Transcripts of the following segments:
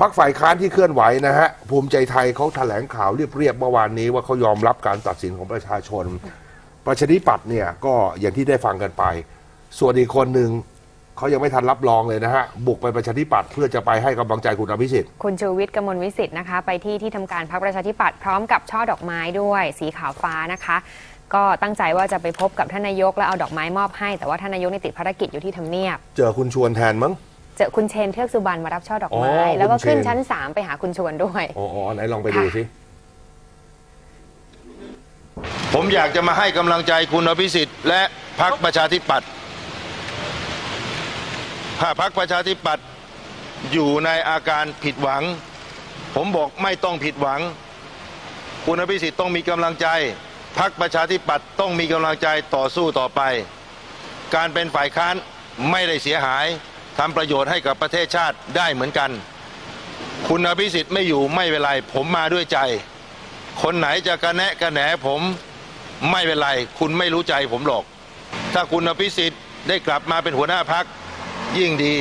พักฝ่ายค้านที่เคลื่อนไหวนะฮะ ภูมิใจไทยเขาแถลงข่าวเรียบๆเมื่อวานนี้ว่าเขายอมรับการตัดสินของประชาชน ประชาธิปัตย์เนี่ยก็อย่างที่ได้ฟังกันไป ส่วนอีกคนหนึ่งเขายังไม่ทันรับรองเลยนะฮะ บุกไปประชาธิปัตย์เพื่อจะไปให้กำลังใจคุณอภิสิทธิ์คุณชูวิทย์กมลวิสิทธิ์นะคะ ไปที่ที่ทำการพรรคประชาธิปัตย์พร้อมกับช่อดอกไม้ด้วย สีขาวฟ้านะคะ ก็ตั้งใจว่าจะไปพบกับท่านนายกแล้วเอาดอกไม้มอบให้ แต่ว่าท่านนายกนี่ติดภารกิจอยู่ที่ทำเนียบ เจอคุณชวนแทนมั้ง เจอคุณเชนเทือกสุบรรณมารับช่อดอกไม้ อ๋อแล้วก็คุณเชน ขึ้นชั้น 3 ไปหาคุณชวนด้วย อ๋ออ๋อไหนลองไปดูสิ ผมอยากจะมาให้กำลังใจคุณอภิสิทธิ์และพรรคประชาธิปัตย์ถ้าพรรคประชาธิปัตย์อยู่ในอาการผิดหวัง ผมบอกไม่ต้องผิดหวัง คุณอภิสิทธิ์ต้องมีกำลังใจพรรคประชาธิปัตย์ต้องมีกำลังใจต่อสู้ต่อไป การเป็นฝ่ายค้านไม่ได้เสียหาย ทำประโยชน์ให้กับประเทศชาติได้เหมือนกัน คุณอภิสิทธิ์ไม่อยู่ไม่เป็นไร ผมมาด้วยใจ คนไหนจะกระแนะกระแหนผมไม่เป็นไร คุณไม่รู้ใจผมหรอก ถ้าคุณอภิสิทธิ์ได้กลับมาเป็นหัวหน้าพักยิ่งดี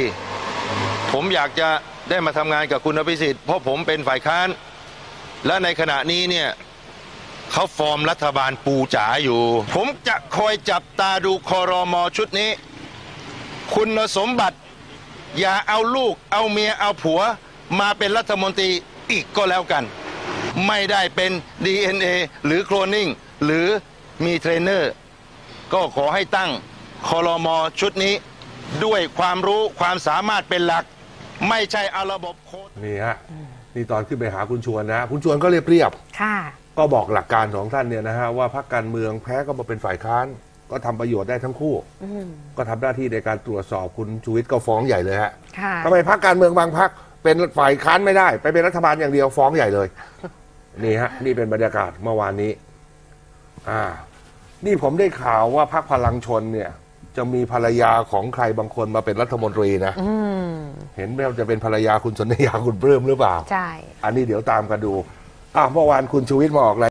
ผมอยากจะได้มาทำงานกับคุณอภิสิทธิ์เพราะผมเป็นฝ่ายค้าน และในขณะนี้เนี่ยเขาฟอร์มรัฐบาลปูจ๋าอยู่ ผมจะคอยจับตาดูคอรมอชุดนี้ คุณสมบัติ อย่าเอาลูก เอาเมียเอาผัว มาเป็นรัฐมนตรีอีกก็แล้วกัน ไม่ได้เป็น DNA หรือโคลนนิ่ง หรือมีเทรนเนอร์ ก็ขอให้ตั้งคอรมอชุดนี้ด้วยความรู้ความสามารถเป็นหลัก ไม่ใช่เอาระบบโค้ดนี่ฮะนี่ตอนขึ้นไปหาคุณชวนนะ คุณชวนก็เรียบเรียบค่ะๆก็บอกหลักการของท่านเนี่ยนะฮะว่าพรรคการเมืองแพ้ก็มาเป็นฝ่ายค้าน ก็ทำประโยชน์ได้ทั้งคู่ ก็ทำหน้าที่ในการตรวจสอบคุณชูวิทย์ก็ฟ้องใหญ่เลยฮะค่ะทำไมพรรคการเมืองบางพรรคเป็นฝ่ายค้านไม่ได้ ไปเป็นรัฐบาลอย่างเดียวฟ้องใหญ่เลย นี่ฮะ นี่เป็นบรรยากาศเมื่อวานนี้ อ่า นี่ผมได้ข่าวว่าพรรคพลังชนเนี่ย จะมีภรรยาของใครบางคนมาเป็นรัฐมนตรีนะอืมเห็นว่าจะเป็นภรรยาคุณสนธยาคุณเพิ่มหรือเปล่า ใช่ อันนี้เดี๋ยวตามกันดู อะเมื่อวานคุณชูวิทย์มาออกราย